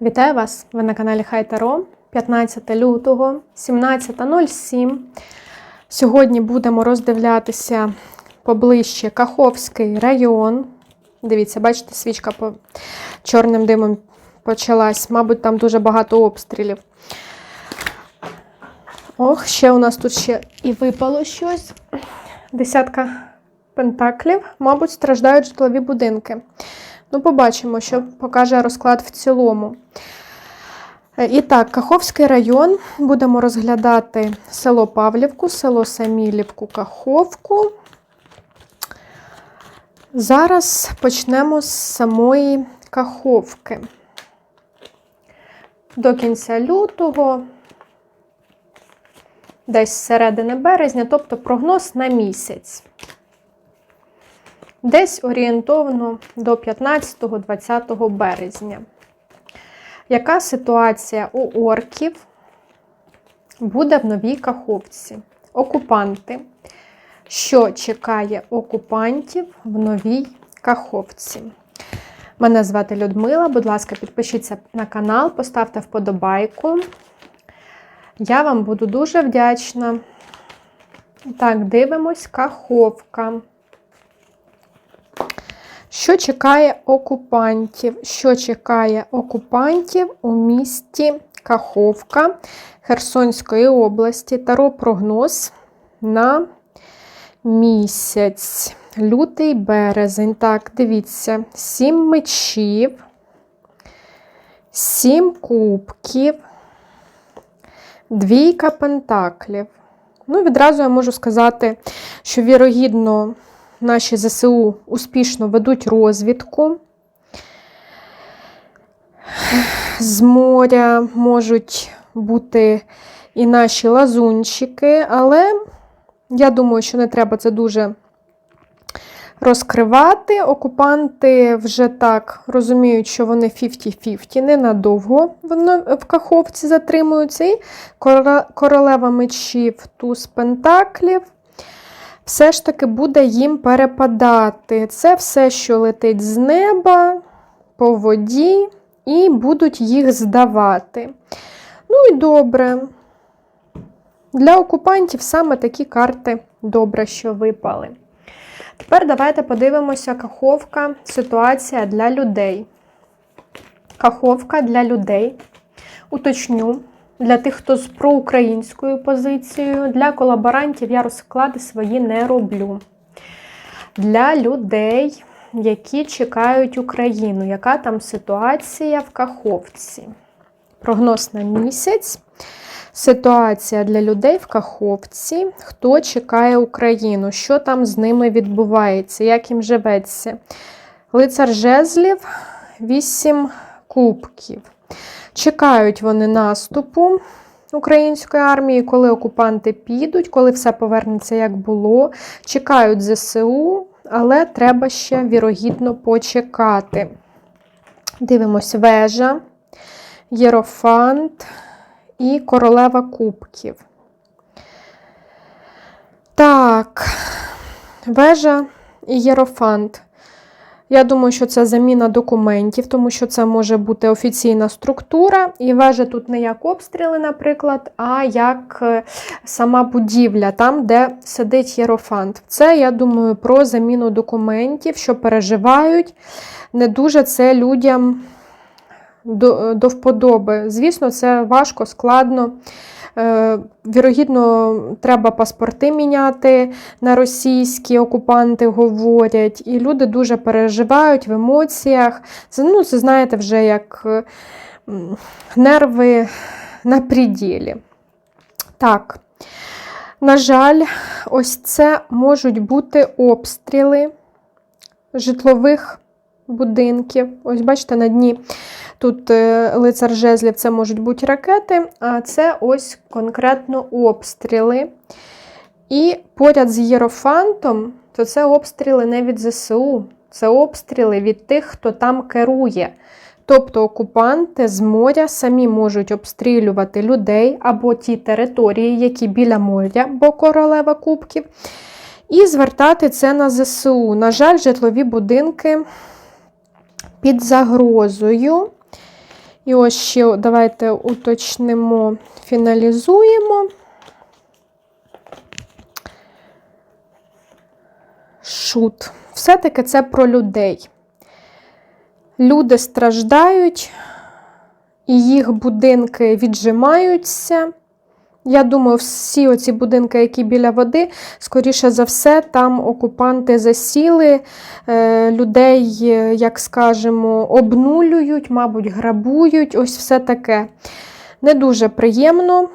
Вітаю вас! Ви на каналі Хай Таро 15 лютого 17.07. Сьогодні будемо роздивлятися поближче Каховський район. Дивіться, бачите, свічка по чорним димом почалась. Мабуть, там дуже багато обстрілів. Ох, ще у нас тут ще і випало щось. Десятка пентаклів. Мабуть, страждають житлові будинки. Ну, побачимо, що покаже розклад в цілому. Е, І так, Каховський район. Будемо розглядати село Павлівку, село Самілівку, Каховку. Зараз почнемо з самої Каховки. До кінця лютого, десь з середини березня, тобто прогноз на місяць. Десь орієнтовно до 15-20 березня. Яка ситуація у орків буде в новій Каховці? Окупанти. Що чекає окупантів в новій Каховці? Мене звати Людмила. Будь ласка, підпишіться на канал, поставте вподобайку. Я вам буду дуже вдячна. Так, дивимось, Каховка. Що чекає окупантів? Що чекає окупантів у місті Каховка Херсонської області? Таро прогноз на місяць. Лютий березень. Так, дивіться, сім мечів, сім кубків, двійка пентаклів. Ну, відразу я можу сказати, що вірогідно наші ЗСУ успішно ведуть розвідку. З моря можуть бути і наші лазунчики, але я думаю, що не треба це дуже розкривати. Окупанти вже так розуміють, що вони 50-50, ненадовго в Каховці затримуються. І королева мечів, туз пентаклів все ж таки буде їм перепадати. Це все, що летить з неба, по воді, і будуть їх здавати. Ну і добре. Для окупантів саме такі карти добре, що випали. Тепер давайте подивимося, каховка, ситуація для людей. Каховка для людей. Уточню. Для тих, хто з проукраїнською позицією, для колаборантів я розклади свої не роблю. Для людей, які чекають Україну, яка там ситуація в Каховці? Прогноз на місяць. Ситуація для людей в Каховці. Хто чекає Україну? Що там з ними відбувається? Як їм живеться? Лицар жезлів, 8 кубків. Чекають вони наступу української армії, коли окупанти підуть, коли все повернеться, як було. Чекають ЗСУ, але треба ще вірогідно почекати. Дивимось вежа, Єрофант і королева кубків. Так, вежа і Єрофант. Я думаю, що це заміна документів, тому що це може бути офіційна структура, і вежа тут не як обстріли, наприклад, а як е, сама будівля, там, де сидить єрофант. Це, я думаю, про заміну документів, що переживають. Не дуже це людям до, до вподоби. Звісно, це важко, складно. Вірогідно, треба паспорти міняти на російські окупанти говорять, і люди дуже переживають в емоціях. Це, ну, це знаєте, вже як нерви на приділі. Так, на жаль, ось це можуть бути обстріли житлових будинків. Ось, бачите, на дні Тут е, лицар жезлів це можуть бути ракети, а це ось конкретно обстріли. І поряд з Єрофантом, то це обстріли не від ЗСУ, це обстріли від тих, хто там керує. Тобто окупанти з моря самі можуть обстрілювати людей або ті території, які біля моря, бо королева кубків, і звертати це на ЗСУ. На жаль, житлові будинки під загрозою. І ось ще давайте уточнимо, фіналізуємо. Шут. Все-таки це про людей. Люди страждають, і їх будинки віджимаються. Я думаю, всі оці будинки, які біля води, скоріше за все, там окупанти засіли, е, людей, е, як скажемо, обнулюють, мабуть, грабують. Ось все таке. Не дуже приємно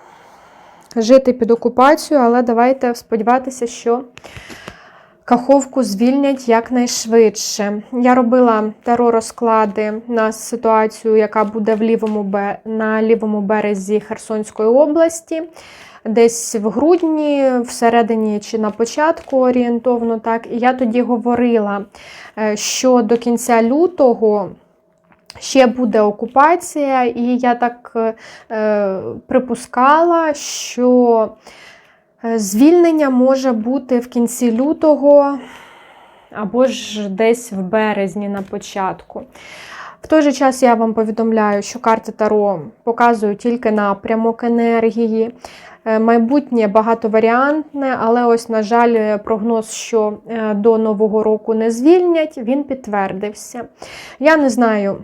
жити під окупацією, але давайте сподіватися, що Каховку звільнять якнайшвидше. Я робила таро-розклади на ситуацію, яка буде в лівому, на лівому березі Херсонської області. Десь в грудні, всередині чи на початку орієнтовно так. І я тоді говорила, е, що до кінця лютого ще буде окупація, і я так е, припускала, що Звільнення може бути в кінці лютого або ж десь в березні на початку. В той же час я вам повідомляю, що карти Таро показують тільки напрямок енергії. Е, Майбутнє багатоваріантне, але ось, на жаль, прогноз, що е, до Нового року не звільнять, він підтвердився. Я не знаю,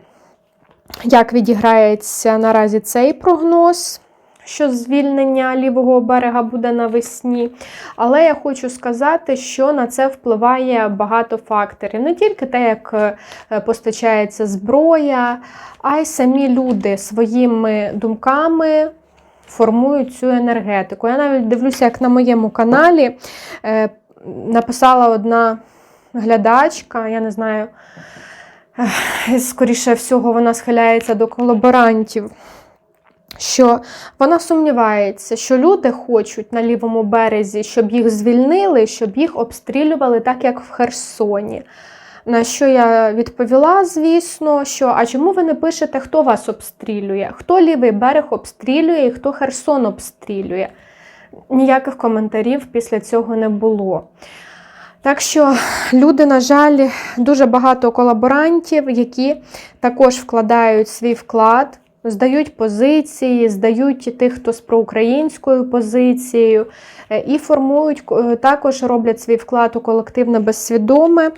як відіграється наразі цей прогноз що звільнення лівого берега буде навесні. Але я хочу сказати, що на це впливає багато факторів. Не тільки те, як е, постачається зброя, а й самі люди своїми думками. Формують цю енергетику. Я навіть дивлюся, як на моєму каналі е, написала одна глядачка, я не знаю, скоріше всього, вона схиляється до колаборантів що вона сумнівається, що люди хочуть на лівому березі, щоб їх звільнили, щоб їх обстрілювали так, як в Херсоні. На що я відповіла, звісно, що а чому ви не пишете, хто вас обстрілює? Хто лівий берег обстрілює і хто Херсон обстрілює? Ніяких коментарів після цього не було. Так що люди, на жаль, дуже багато колаборантів, які також вкладають свій вклад здають позиції, здають тих, хто з проукраїнською позицією, е, і формують е, також роблять свій вклад у колективне безсвідоме.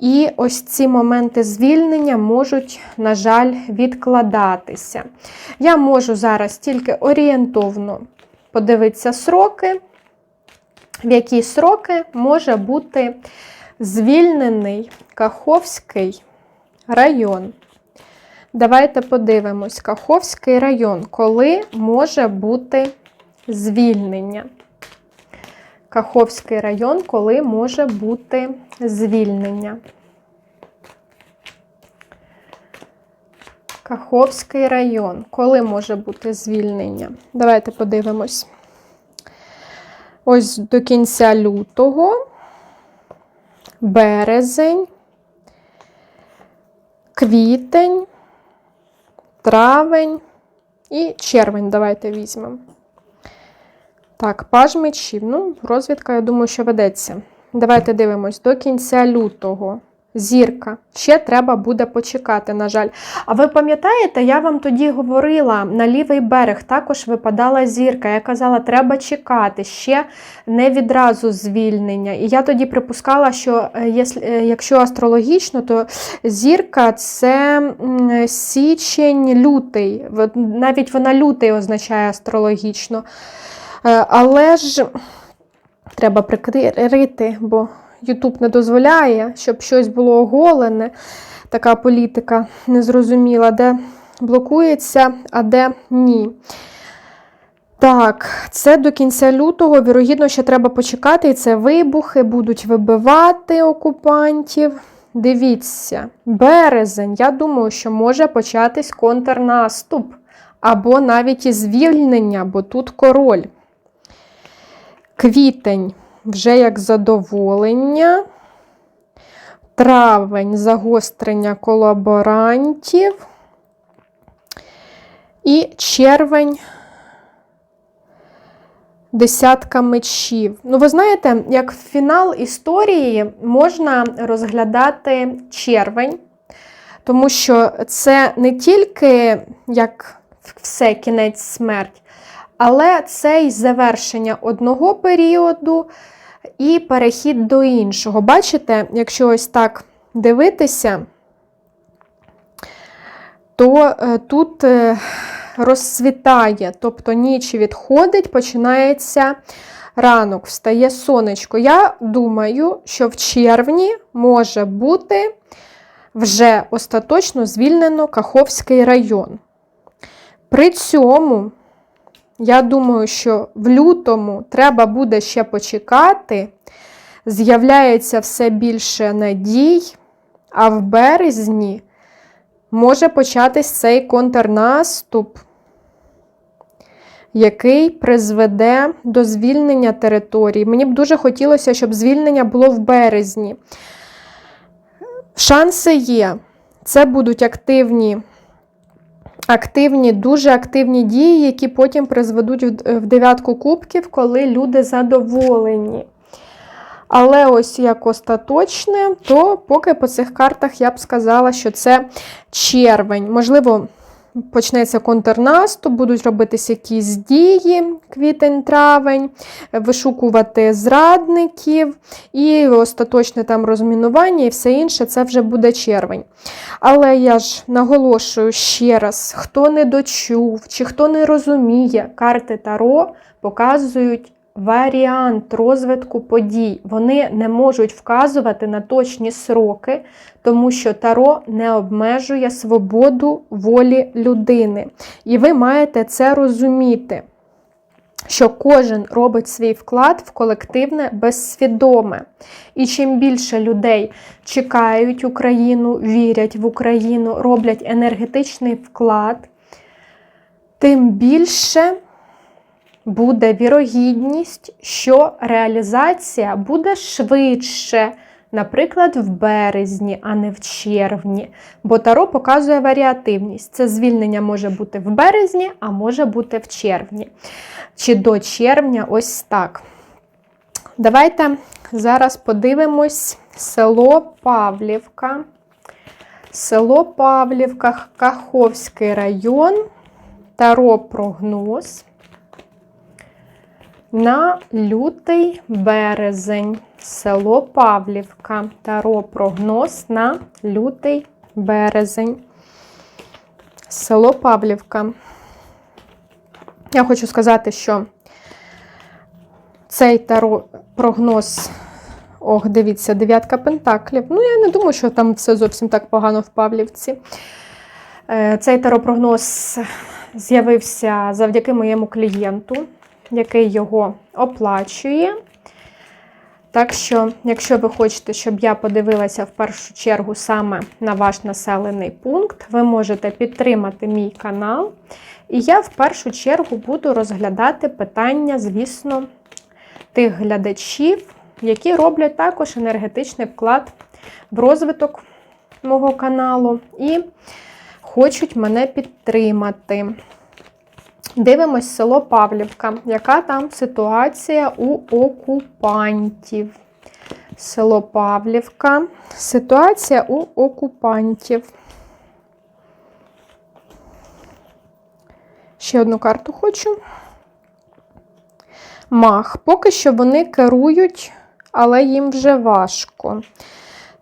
І ось ці моменти звільнення можуть, на жаль, відкладатися. Я можу зараз тільки орієнтовно подивитися сроки, в які сроки може бути звільнений Каховський район. Давайте подивимось, Каховський район, коли може бути звільнення. Каховський район, коли може бути звільнення. Каховський район, коли може бути звільнення? Давайте подивимось. Ось до кінця лютого, березень, квітень травень і червень давайте візьмемо. Так, паж мечів. Ну, розвідка, я думаю, що ведеться. Давайте дивимось до кінця лютого. Зірка. Ще треба буде почекати, на жаль. А ви пам'ятаєте, я вам тоді говорила, на лівий берег також випадала зірка. Я казала, треба чекати, ще не відразу звільнення. І я тоді припускала, що е, е, якщо астрологічно, то зірка це січень-лютий. Навіть вона лютий означає астрологічно. Е, але ж треба прикрити, бо. Ютуб не дозволяє, щоб щось було оголене. Така політика незрозуміла, де блокується, а де ні. Так, це до кінця лютого, вірогідно, ще треба почекати, і це вибухи, будуть вибивати окупантів. Дивіться, березень, я думаю, що може початись контрнаступ, або навіть і звільнення, бо тут король. Квітень вже як задоволення. Травень загострення колаборантів. І червень десятка мечів. Ну, ви знаєте, як фінал історії можна розглядати червень Тому що це не тільки як все кінець смерть, але це й завершення одного періоду і перехід до іншого. Бачите, якщо ось так дивитися, то е, тут е, розцвітає, тобто ніч відходить, починається ранок, встає сонечко. Я думаю, що в червні може бути вже остаточно звільнено Каховський район. При цьому, я думаю, що в лютому треба буде ще почекати, з'являється все більше надій, а в березні може початись цей контрнаступ, який призведе до звільнення території. Мені б дуже хотілося, щоб звільнення було в березні. Шанси є. Це будуть активні, активні, дуже активні дії, які потім призведуть в дев'ятку кубків, коли люди задоволені. Але ось як остаточне, то поки по цих картах я б сказала, що це червень. Можливо, почнеться контрнаступ, будуть робитися якісь дії, квітень-травень, вишукувати зрадників, і остаточне там розмінування, і все інше це вже буде червень. Але я ж наголошую ще раз: хто не дочув чи хто не розуміє, карти Таро показують. Варіант розвитку подій. Вони не можуть вказувати на точні сроки, тому що таро не обмежує свободу волі людини. І ви маєте це розуміти, що кожен робить свій вклад в колективне безсвідоме. І чим більше людей чекають Україну, вірять в Україну, роблять енергетичний вклад, тим більше буде вірогідність, що реалізація буде швидше, наприклад, в березні, а не в червні. Бо Таро показує варіативність. Це звільнення може бути в березні, а може бути в червні. Чи до червня, ось так. Давайте зараз подивимось село Павлівка. Село Павлівка, Каховський район, Таро прогноз на лютий березень. Село Павлівка. Таро прогноз на лютий березень. Село Павлівка. Я хочу сказати, що цей таро прогноз. Ох, дивіться, дев'ятка пентаклів. Ну, я не думаю, що там все зовсім так погано в Павлівці. Е, цей таропрогноз з'явився завдяки моєму клієнту який його оплачує. Так що, якщо ви хочете, щоб я подивилася в першу чергу саме на ваш населений пункт, ви можете підтримати мій канал. І я в першу чергу буду розглядати питання, звісно, тих глядачів, які роблять також енергетичний вклад в розвиток мого каналу і хочуть мене підтримати. Дивимось село Павлівка. Яка там ситуація у окупантів? Село Павлівка. Ситуація у окупантів. Ще одну карту хочу. Мах. Поки що вони керують, але їм вже важко.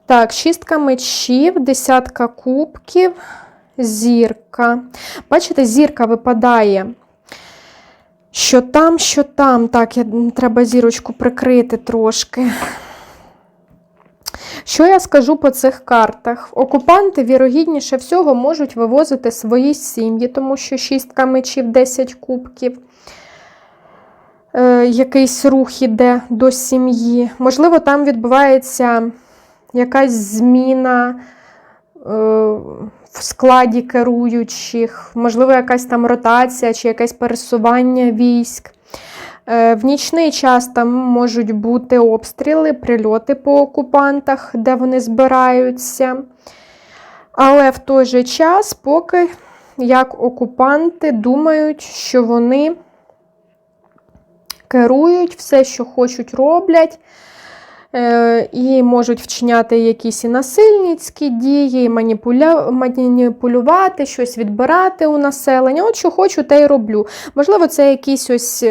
Так, шістка мечів, десятка кубків зірка. Бачите, зірка випадає. Що там, що там. Так, я, треба зірочку прикрити трошки. Що я скажу по цих картах? Окупанти, вірогідніше всього, можуть вивозити свої сім'ї, тому що шістка мечів, 10 кубків. Е, Якийсь рух іде до сім'ї. Можливо, там відбувається якась зміна. Е, в складі керуючих, можливо, якась там ротація чи якесь пересування військ. Е, в нічний час там можуть бути обстріли, прильоти по окупантах, де вони збираються. Але в той же час, поки як окупанти думають, що вони керують, все, що хочуть, роблять. Е, і можуть вчиняти якісь і насильницькі дії, і маніпулювати, щось відбирати у населення. От що хочу, те й роблю. Можливо, це якісь ось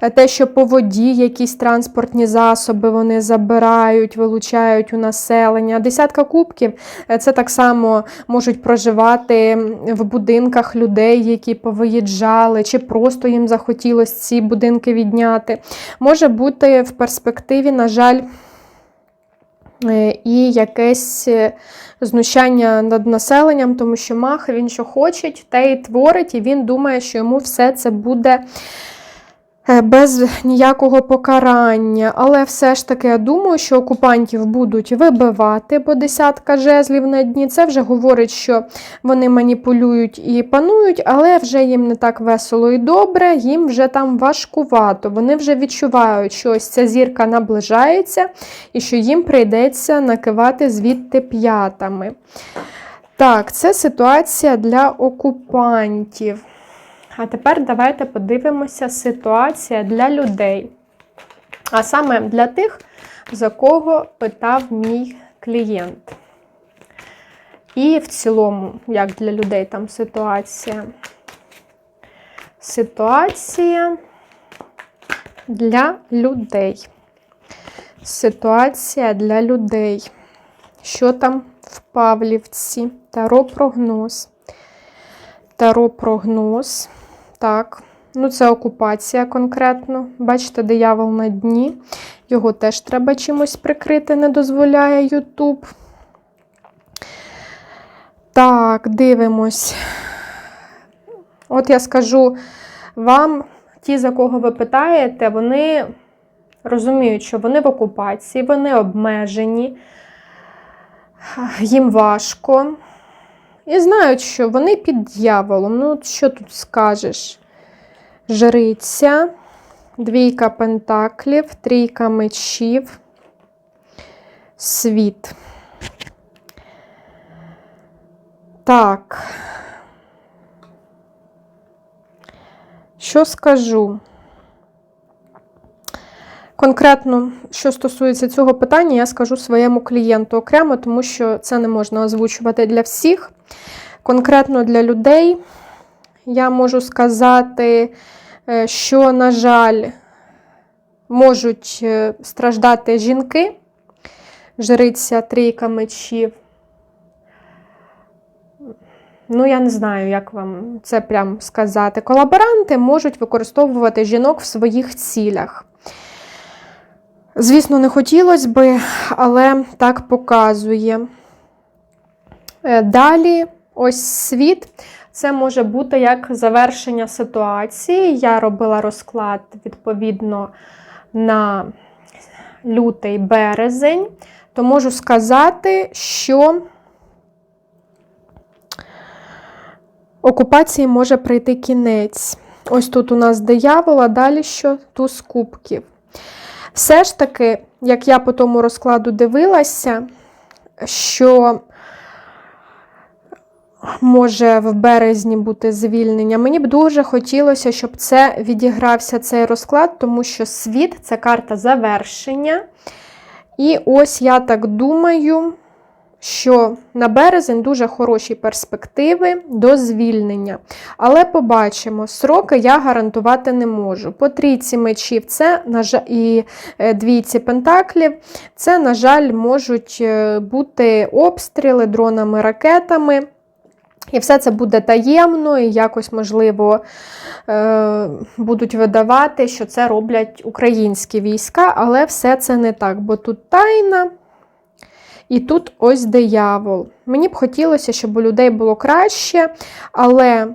е, те, що по воді, якісь транспортні засоби вони забирають, вилучають у населення. Десятка кубків е, це так само можуть проживати в будинках людей, які повиїжджали, чи просто їм захотілося ці будинки відняти. Може бути в перспективі, на жаль, і якесь е, знущання над населенням, тому що мах він що хоче, те і творить, і він думає, що йому все це буде. Е, Без ніякого покарання, але все ж таки я думаю, що окупантів будуть вибивати, бо десятка жезлів на дні. Це вже говорить, що вони маніпулюють і панують, але вже їм не так весело і добре, їм вже там важкувато. Вони вже відчувають, що ось ця зірка наближається і що їм прийдеться накивати звідти п'ятами. Так, це ситуація для окупантів. А тепер давайте подивимося ситуація для людей. А саме для тих, за кого питав мій клієнт. І в цілому, як для людей там ситуація. Ситуація для людей. Ситуація для людей. Що там в Павлівці? Таро прогноз. Таро прогноз. Так. Ну, це окупація конкретно. Бачите, диявол на дні. Його теж треба чимось прикрити, не дозволяє Ютуб. Так, дивимось. От я скажу вам, ті, за кого ви питаєте, вони розуміють, що вони в окупації, вони обмежені, їм важко. І знають, що вони під дьяволом. Ну, що тут скажеш? Жриця, двійка пентаклів, трійка мечів, світ. Так. Що скажу? Конкретно, що стосується цього питання, я скажу своєму клієнту окремо, тому що це не можна озвучувати для всіх. Конкретно для людей я можу сказати, е, що, на жаль, можуть е, страждати жінки, жриця трійка мечів. Ну, я не знаю, як вам це прям сказати. Колаборанти можуть використовувати жінок в своїх цілях. Звісно, не хотілося би, але так показує. Е, Далі, ось світ. Це може бути як завершення ситуації. Я робила розклад відповідно на лютий березень, то можу сказати, що окупації може прийти кінець. Ось тут у нас диявол, а далі що? Туз кубків. Все ж таки, як я по тому розкладу дивилася, що може в березні бути звільнення. Мені б дуже хотілося, щоб це відігрався цей розклад, тому що світ це карта завершення. І ось я так думаю, що на березень дуже хороші перспективи до звільнення. Але побачимо, сроки я гарантувати не можу. По трійці мечів це на жаль, і е, двійці пентаклів, це, на жаль, можуть е, бути обстріли дронами, ракетами. І все це буде таємно, і якось, можливо, е, будуть видавати, що це роблять українські війська, але все це не так, бо тут тайна. І тут ось диявол. Мені б хотілося, щоб у людей було краще, але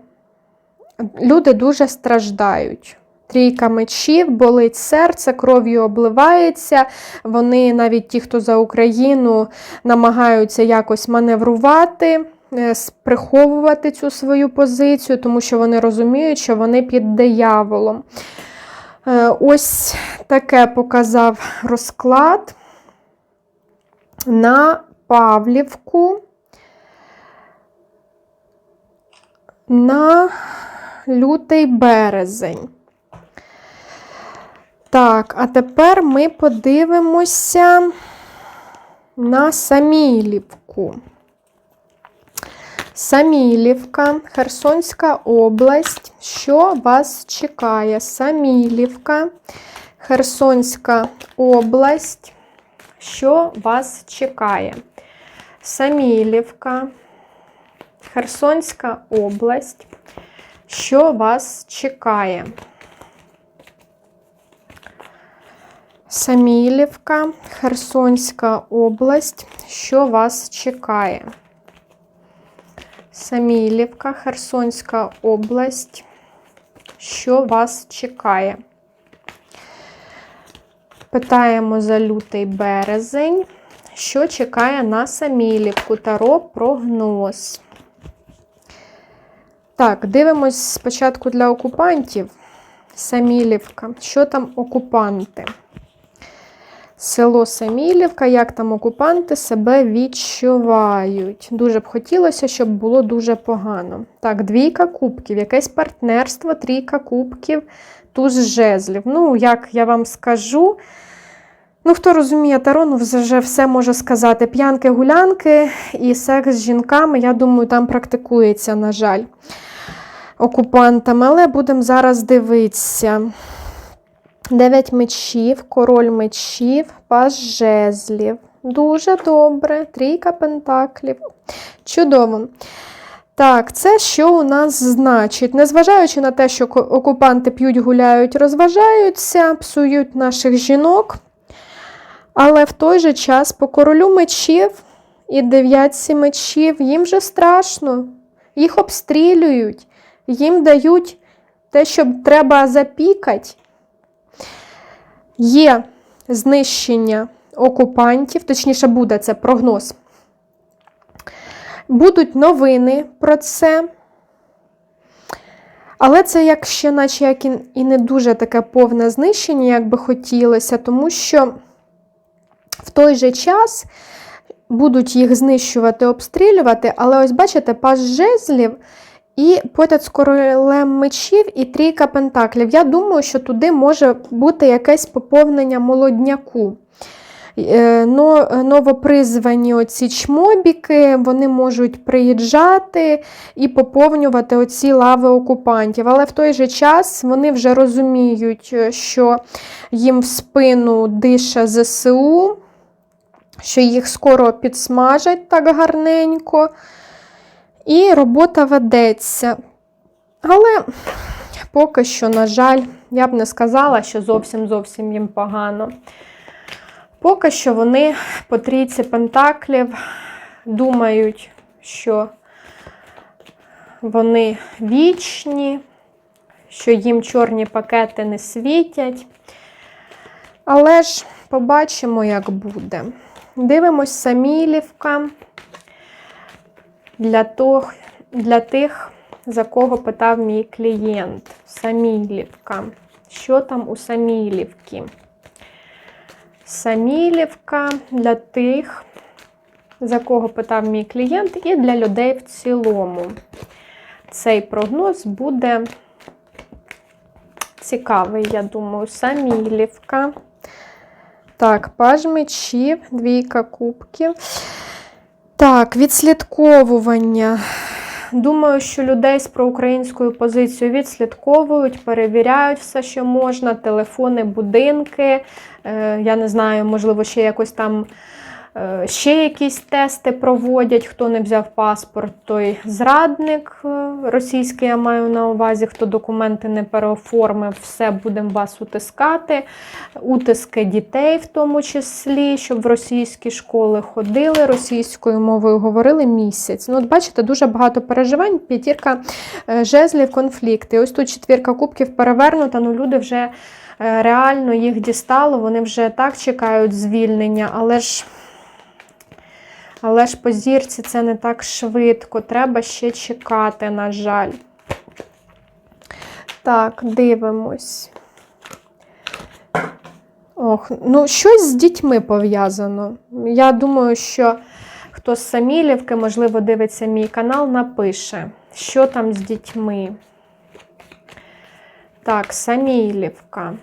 люди дуже страждають. Трійка мечів, болить серце, кров'ю обливається. Вони, навіть ті, хто за Україну, намагаються якось маневрувати, приховувати цю свою позицію, тому що вони розуміють, що вони під дияволом. Е, Ось таке показав розклад на Павлівку на лютий березень. Так, а тепер ми подивимося на Самілівку. Самілівка, Херсонська область. Що вас чекає? Самілівка, Херсонська область. Що вас чекає? Самілівка, Херсонська область. Що вас чекає? Самілівка, Херсонська область. Що вас чекає? Самілівка, Херсонська область. Що вас чекає? Питаємо за лютий березень. Що чекає на Самілівку? Таро прогноз. Так, дивимось спочатку для окупантів. Самілівка. Що там окупанти? Село Самілівка, як там окупанти себе відчувають. Дуже б хотілося, щоб було дуже погано. Так, двійка кубків, якесь партнерство, трійка кубків, туз жезлів. Ну, як я вам скажу, ну, хто розуміє Таро, ну, вже все може сказати. П'янки, гулянки і секс з жінками, я думаю, там практикується, на жаль, окупантами. Але будемо зараз дивитися. Дев'ять мечів, король мечів, паж жезлів. Дуже добре. Трійка пентаклів. Чудово. Так, це що у нас значить? Незважаючи на те, що окупанти п'ють, гуляють, розважаються, псують наших жінок. Але в той же час по королю мечів і дев'ятці мечів їм же страшно. Їх обстрілюють, їм дають те, що треба запікати. Є знищення окупантів, точніше, буде це прогноз. Будуть новини про це. Але це як ще, наче як і не дуже таке повне знищення, як би хотілося, тому що в той же час будуть їх знищувати, обстрілювати, але ось бачите, пас жезлів і поряд з королем мечів і трійка пентаклів. Я думаю, що туди може бути якесь поповнення молодняку. Но, новопризвані оці чмобіки, вони можуть приїжджати і поповнювати оці лави окупантів. Але в той же час вони вже розуміють, що їм в спину дише ЗСУ, що їх скоро підсмажать так гарненько. І робота ведеться. Але поки що, на жаль, я б не сказала, що зовсім зовсім їм погано. Поки що вони по трійці пентаклів думають, що вони вічні, що їм чорні пакети не світять. Але ж побачимо, як буде. Дивимось Самілівка для, того, для тих, за кого питав мій клієнт. Самілівка. Що там у Самілівки? Самілівка для тих, за кого питав мій клієнт, і для людей в цілому. Цей прогноз буде цікавий, я думаю, Самілівка. Так, паж мечів, двійка кубків. Так, відслідковування. Думаю, що людей з проукраїнською позицією відслідковують, перевіряють все, що можна, телефони, будинки. Е, я не знаю, можливо, ще якось там ще якісь тести проводять. Хто не взяв паспорт, той зрадник е, російський, я маю на увазі, хто документи не переоформив, все будемо вас утискати. Утиски дітей, в тому числі, щоб в російські школи ходили, російською мовою говорили місяць. Ну, от Бачите, дуже багато переживань, п'ятірка жезлів, конфлікти. Ось тут четвірка кубків перевернута, ну люди вже. Реально їх дістало, вони вже так чекають звільнення, але ж але ж по зірці це не так швидко. Треба ще чекати, на жаль. Так, дивимось. Ох, ну, щось з дітьми пов'язано. Я думаю, що хто з Самілівки, можливо, дивиться мій канал, напише, що там з дітьми. Так, Самілівка.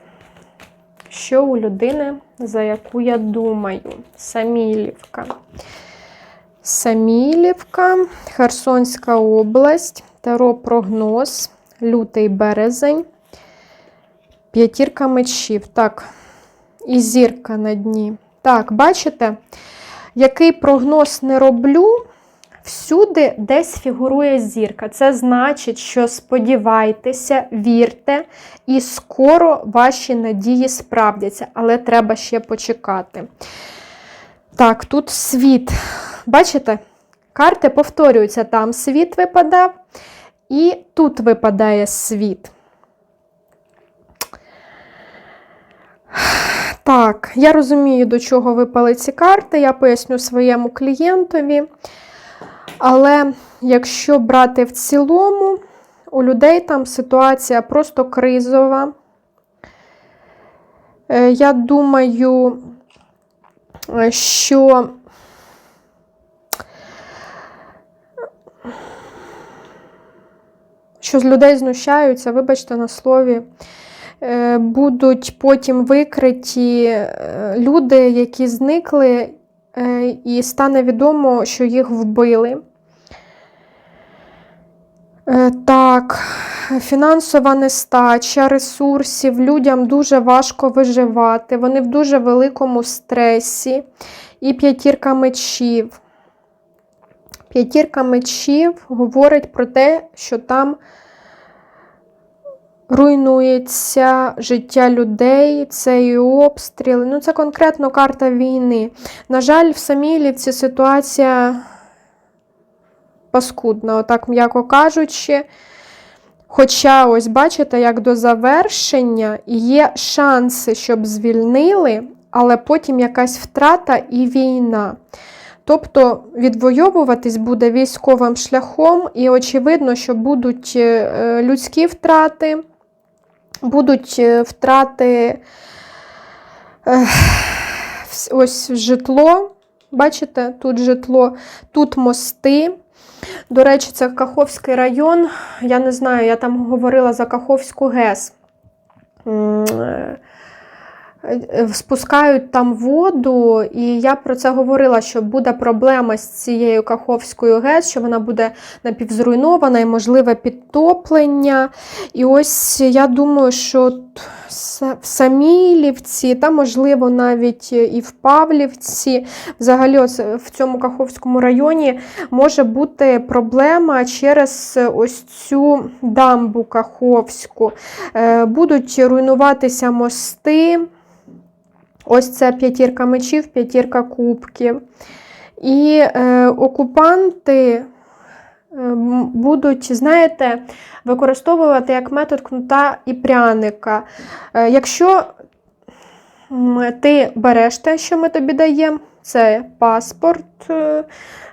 що у людини, за яку я думаю, Самілівка. Самілівка, Херсонська область, Таро прогноз, лютий березень, п'ятірка мечів. Так, і зірка на дні. Так, бачите, який прогноз не роблю, всюди десь фігурує зірка. Це значить, що сподівайтеся, вірте, і скоро ваші надії справдяться, але треба ще почекати. Так, тут світ. Бачите? Карти повторюються, там світ випадав, і тут випадає світ. Так, я розумію, до чого випали ці карти, я поясню своєму клієнтові. Але якщо брати в цілому, у людей там ситуація просто кризова. Е, Я думаю, що що з людей знущаються, вибачте на слові, е, будуть потім викриті е, люди, які зникли, е, і стане відомо, що їх вбили. Е, Так, фінансова нестача ресурсів, людям дуже важко виживати, вони в дуже великому стресі. І п'ятірка мечів. П'ятірка мечів говорить про те, що там руйнується життя людей, це і обстріли. Ну, це конкретно карта війни. На жаль, в Самілівці ситуація паскудна, отак м'яко кажучи. Хоча, ось бачите, як до завершення є шанси, щоб звільнили, але потім якась втрата і війна. Тобто відвоюватись буде військовим шляхом, і очевидно, що будуть е, людські втрати, будуть е, втрати е, ось житло. Бачите, тут житло, тут мости. До речі, це Каховський район. Я не знаю, я там говорила за Каховську ГЕС. Е, е, Спускають там воду, і я про це говорила, що буде проблема з цією Каховською ГЕС, що вона буде напівзруйнована і можливе підтоплення. І ось я думаю, що в Самілівці, та, можливо, навіть і в Павлівці, взагалі ось в цьому Каховському районі може бути проблема через ось цю дамбу Каховську. Е, Будуть руйнуватися мости. Ось це п'ятірка мечів, п'ятірка кубків. І е, окупанти е, будуть, знаєте, використовувати як метод кнута і пряника. Е, якщо ти береш те, що ми тобі даємо, це паспорт, е,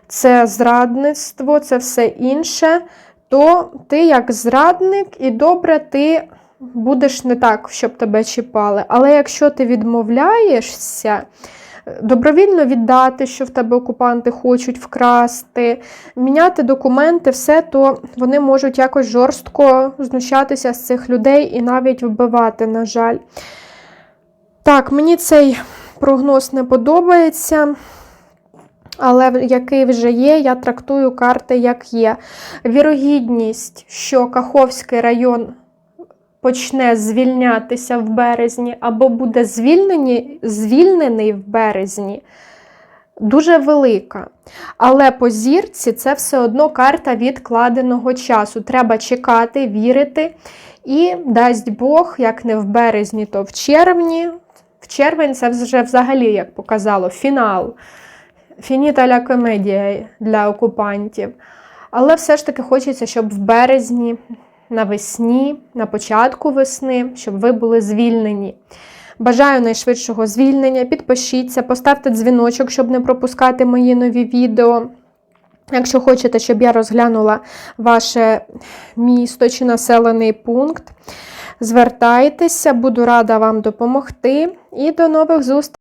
це зрадництво, це все інше, то ти як зрадник і добре ти будеш не так, щоб тебе чіпали. Але якщо ти відмовляєшся, добровільно віддати, що в тебе окупанти хочуть вкрасти, міняти документи, все, то вони можуть якось жорстко знущатися з цих людей і навіть вбивати, на жаль. Так, мені цей прогноз не подобається. Але який вже є, я трактую карти як є. Вірогідність, що Каховський район почне звільнятися в березні, або буде звільнені, звільнений в березні, дуже велика. Але по зірці це все одно карта відкладеного часу. Треба чекати, вірити. І дасть Бог, як не в березні, то в червні. В червень це вже взагалі, як показало, фінал. Фініта ля комедія для окупантів. Але все ж таки хочеться, щоб в березні, навесні, на початку весни, щоб ви були звільнені. Бажаю найшвидшого звільнення. Підпишіться, поставте дзвіночок, щоб не пропускати мої нові відео. Якщо хочете, щоб я розглянула ваше місто чи населений пункт, звертайтеся, буду рада вам допомогти. І до нових зустрічей!